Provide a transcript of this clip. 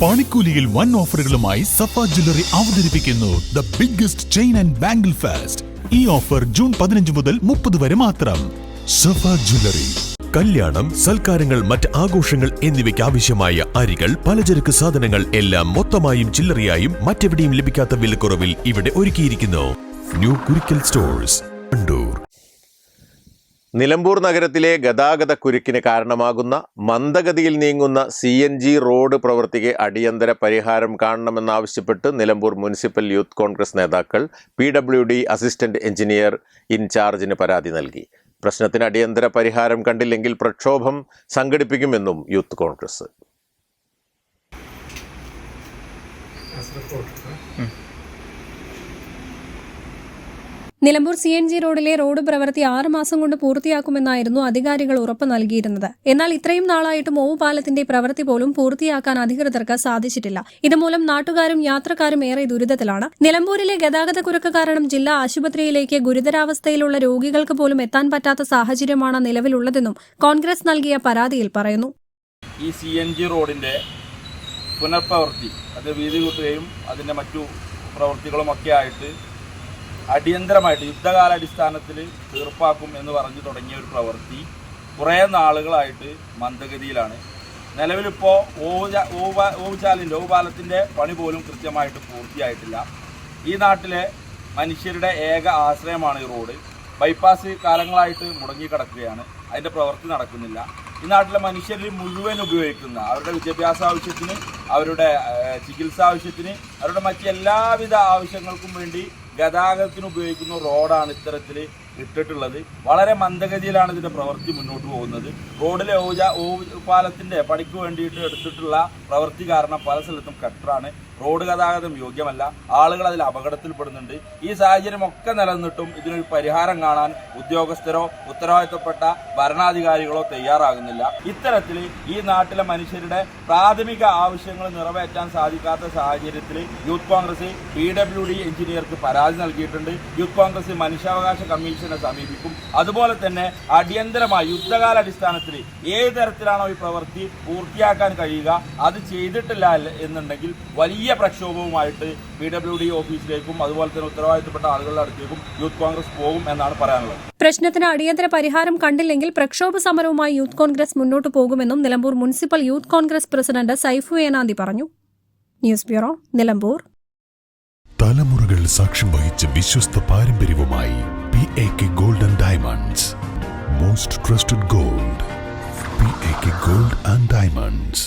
പണിക്കൂലിയിൽ വൺ ഓഫറുകളുമായി സഫ ജ്വല്ലറി അവതരിപ്പിക്കുന്നു the biggest chain and bangle fest ഈ ഓഫർ ജൂൺ പതിനഞ്ച് മുതൽ മുപ്പത് വരെ മാത്രം. സഫ ജ്വല്ലറി. കല്യാണം സൽക്കാരങ്ങൾ മറ്റ് ആഘോഷങ്ങൾ എന്നിവയ്ക്ക് ആവശ്യമായ അരികൾ പലചരക്ക് സാധനങ്ങൾ എല്ലാം മൊത്തമായും ചില്ലറയായും മറ്റെവിടെയും ലഭിക്കാത്ത വിലക്കുറവിൽ ഇവിടെ ഒരുക്കിയിരിക്കുന്നു. ന്യൂ കുരിക്കൽ സ്റ്റോഴ്സ് കണ്ടൂർ നിലമ്പൂർ നഗരത്തിലെ ഗതാഗത കുരുക്കിന് കാരണമാകുന്ന മന്ദഗതിയിൽ നീങ്ങുന്ന സി എൻ ജി റോഡ് പ്രവൃത്തിക്ക് അടിയന്തര പരിഹാരം കാണണമെന്നാവശ്യപ്പെട്ട് നിലമ്പൂർ മുനിസിപ്പൽ യൂത്ത് കോൺഗ്രസ് നേതാക്കൾ P W D assistant engineer ഇൻചാർജിന് പരാതി നൽകി. പ്രശ്നത്തിന് അടിയന്തര പരിഹാരം കണ്ടില്ലെങ്കിൽ പ്രക്ഷോഭം സംഘടിപ്പിക്കുമെന്നും youth Congress. Nilambur C N G റോഡിലെ റോഡ് പ്രവൃത്തി ആറുമാസം കൊണ്ട് പൂർത്തിയാക്കുമെന്നായിരുന്നു അധികാരികൾ ഉറപ്പ് നൽകിയിരുന്നത്. എന്നാൽ ഇത്രയും നാളായിട്ടും ഓവുപാലത്തിന്റെ പ്രവൃത്തി പോലും പൂർത്തിയാക്കാൻ അധികൃതർക്ക് സാധിച്ചിട്ടില്ല. ഇതുമൂലം നാട്ടുകാരും യാത്രക്കാരും ഏറെ ദുരിതത്തിലാണ്. നിലമ്പൂരിലെ ഗതാഗത കുരുക്ക് കാരണം ജില്ലാ ആശുപത്രിയിലേക്ക് ഗുരുതരാവസ്ഥയിലുള്ള രോഗികൾക്ക് പോലും എത്താൻ പറ്റാത്ത സാഹചര്യമാണ് നിലവിലുള്ളതെന്നും കോൺഗ്രസ് നൽകിയ പരാതിയിൽ പറയുന്നു. ഈ സി എൻ ജി റോഡിന്റെ പുനഃപ്രവൃത്തി അത് വീതി കൂട്ടുകയും അതിന്റെ മറ്റു പ്രവൃത്തികളുമൊക്കെ ആയിട്ട് അടിയന്തരമായിട്ട് യുദ്ധകാലാടിസ്ഥാനത്തിൽ തീർപ്പാക്കും എന്ന് പറഞ്ഞു തുടങ്ങിയ ഒരു പ്രവൃത്തി കുറേ നാളുകളായിട്ട് മന്ദഗതിയിലാണ്. നിലവിലിപ്പോൾ ഓവുചാലിന്റെ ഓവുപാലത്തിന്റെ പണി പോലും കൃത്യമായിട്ട് പൂർത്തിയായിട്ടില്ല. ഈ നാട്ടിലെ മനുഷ്യരുടെ ഏക ആശ്രയമാണ് ഈ റോഡ്. ബൈപ്പാസ് കാലങ്ങളായിട്ട് മുടങ്ങിക്കിടക്കുകയാണ്. അതിന്റെ പ്രവൃത്തി നടക്കുന്നില്ല. ഈ നാട്ടിലെ മനുഷ്യർ മുഴുവൻ ഉപയോഗിക്കുന്ന അവരുടെ വിദ്യാഭ്യാസ ആവശ്യത്തിന് അവരുടെ ചികിത്സാ ആവശ്യത്തിന് അവരുടെ മറ്റ് എല്ലാവിധ ആവശ്യങ്ങൾക്കും വേണ്ടി ഗതാഗതത്തിന് ഉപയോഗിക്കുന്ന റോഡാണ് ഇത്തരത്തിൽ ഇട്ടിട്ടുള്ളത്. വളരെ മന്ദഗതിയിലാണ് ഇതിന്റെ പ്രവൃത്തി മുന്നോട്ട് പോകുന്നത്. റോഡിലെ ഓജ ഓ പാലത്തിന്റെ പണിക്ക് വേണ്ടിയിട്ട് എടുത്തിട്ടുള്ള പ്രവൃത്തി കാരണം പല സ്ഥലത്തും കട്ടറാണ്. റോഡ് ഗതാഗതം യോഗ്യമല്ല. ആളുകൾ അതിൽ അപകടത്തിൽപ്പെടുന്നുണ്ട്. ഈ സാഹചര്യം ഒക്കെ നിലനിന്നിട്ടും ഇതിനൊരു പരിഹാരം കാണാൻ ഉദ്യോഗസ്ഥരോ ഉത്തരവാദിത്തപ്പെട്ട ഭരണാധികാരികളോ തയ്യാറാകുന്നില്ല. ഇത്തരത്തിൽ ഈ നാട്ടിലെ മനുഷ്യരുടെ പ്രാഥമിക ആവശ്യങ്ങൾ നിറവേറ്റാൻ സാധിക്കാത്ത സാഹചര്യത്തിൽ youth Congress P W D എഞ്ചിനീയർക്ക് പരാതി നൽകിയിട്ടുണ്ട്. യൂത്ത് കോൺഗ്രസ് മനുഷ്യാവകാശ കമ്മീഷനെ സമീപിക്കും. അതുപോലെ തന്നെ അടിയന്തരമായി യുദ്ധകാലാടിസ്ഥാനത്തിൽ ഏത് തരത്തിലാണോ ഈ പ്രവൃത്തി പൂർത്തിയാക്കാൻ കഴിയുക അത് ചെയ്തിട്ടില്ല എന്നുണ്ടെങ്കിൽ വലിയ പ്രക്ഷോഭവുമായിട്ട് പി ഡബ്ല്യു ഡി ഓഫീസിലേക്കും അതുപോലെ തന്നെ ഉത്തരവാദിത്തപ്പെട്ട ആളുകളുടെ അടുത്തേക്കും യൂത്ത് കോൺഗ്രസ് പോകും എന്നാണ് പറയാനുള്ളത്. പ്രശ്നത്തിന് അടിയന്തര പരിഹാരം കണ്ടില്ലെങ്കിൽ പ്രക്ഷോഭ സമരവുമായി യൂത്ത് കോൺഗ്രസ് മുന്നോട്ട് പോകുമെന്നും Nilambur municipal youth Congress president Saifu Enanthi പറഞ്ഞു. News bureau Nilambur. തലമുറകൾ സാക്ഷ്യം വഹിച്ച വിശ്വസ്ത പാരമ്പര്യവുമായി P A K golden diamonds most trusted gold P A K gold and diamonds